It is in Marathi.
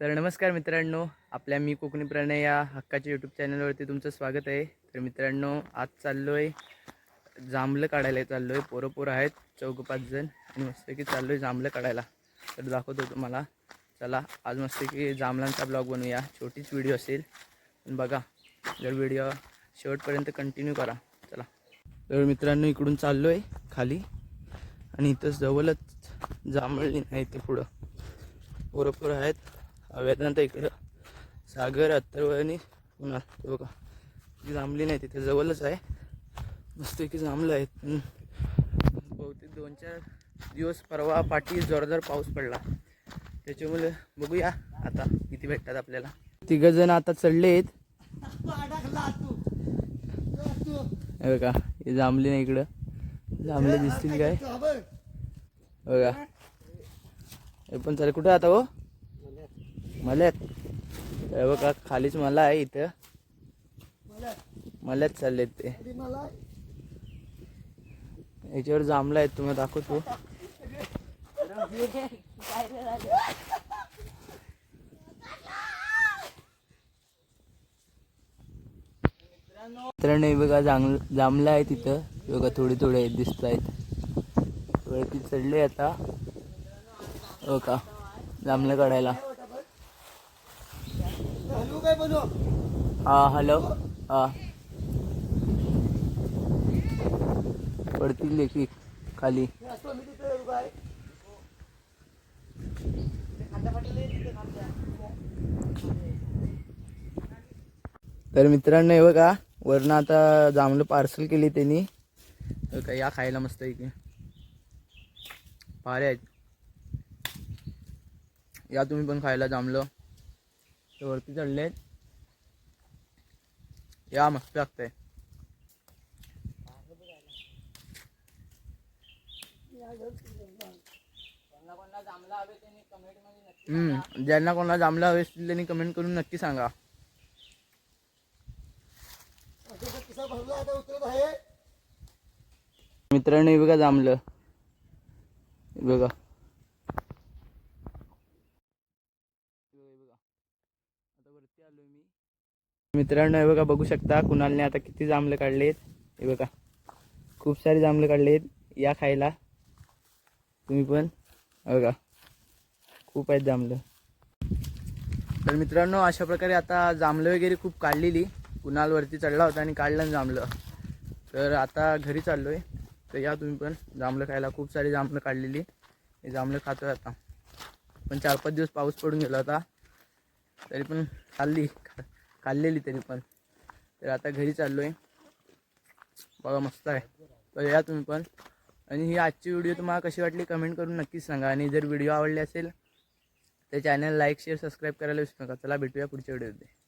तर नमस्कार मित्रांनो आपल्या मी कोकणी प्रणय या हक्काच्या यूट्यूब चॅनलवरती तुमचं स्वागत आहे. तर मित्रांनो आज चाललो आहे जांभलं काढायला चाललो आहे पोरं पोरं आहेत चौघ पाच जण आणि मस्तपैकी चाललो आहे जांभलं काढायला. तर दाखवतो तुम्हाला. चला आज मस्तपैकी जांभळांचा ब्लॉग बनवूया. छोटीच व्हिडिओ असेल. पण बघा जर व्हिडिओ शेवटपर्यंत कंटिन्यू करा. चला. तर मित्रांनो इकडून चाललो आहे खाली. आणि इथंच जवळच जांभळली नाही ते पुढं. पोरं पोरं आहेत. वेदांत इकडं. सागर अत्तरव आणि पुन्हा ते बघा. ती जांभली नाही तिथे जवळच आहे. मस्त की जांभलं आहे बहुतेक दोन चार दिवस परवा पाठी जोरदार पाऊस पडला. त्याच्यामुळे बघूया आता किती भेटतात आपल्याला. तिघं जण आता चढले आहेत. हे बघा हे जांभली नाही इकडं. जांभले दिसतील काय? बघा. हे पण चालेल कुठं आता हो? मल्यात हे बघा खालीच मला आहे इथं. मल्यात चाललेत ते. याच्यावर जांभला आहेत तुम्ही दाखवतो. मित्रांनो बघा जांग जांभला आहे तिथं बघा थोडे थोडे दिसत आहेत. वरती चढले आता. हो का जांभलं काढायला. हा? हॅलो. हा. पडतील देखील खाली. तर मित्रांनो हे बघा वरनं आता जांभलं पार्सल केली त्यांनी. बघा, या खायला मस्त इथे भारी आहेत या तुम्ही पण खायला जांभलं ते वरती चढले या मस्त लागतंय. हम्म ज्यांना कोणाला जांभला हवे असतील त्यांनी कमेंट करून नक्की सांगा. मित्रांनी बघा जांभलं बघा. वरती आलोय मी. मित्रांनो हे बघा बघू शकता कुणालने आता किती जांभलं काढलेत. हे बघा खूप सारे जांभलं काढलेत या खायला. तुम्ही पण बघा खूप आहेत जांभलं तर मित्रांनो अशा प्रकारे आता जांभलं वगैरे खूप काढलेली. कुणाल वरती चढला होता आणि काढलं आणि जांभलं तर आता घरी चाललोय. तर या तुम्ही पण जांभलं खायला खूप सारी जांभलं काढलेली. हे जांभलं खातोय आता. पण चार पाच दिवस पाऊस पडून गेला होता. तरी पण खाल्ली. खा खाल्लेली तरी पण. तर आता घरी चाललो आहे बघा मस्त आहे. तर या तुम्ही पण. आणि ही आजची व्हिडिओ तुम्हाला कशी वाटली कमेंट करून नक्कीच सांगा. आणि जर व्हिडिओ आवडले असेल तर चॅनल लाईक शेअर सबस्क्राईब करायला विसरू नका. चला भेटूया पुढच्या व्हिडिओमध्ये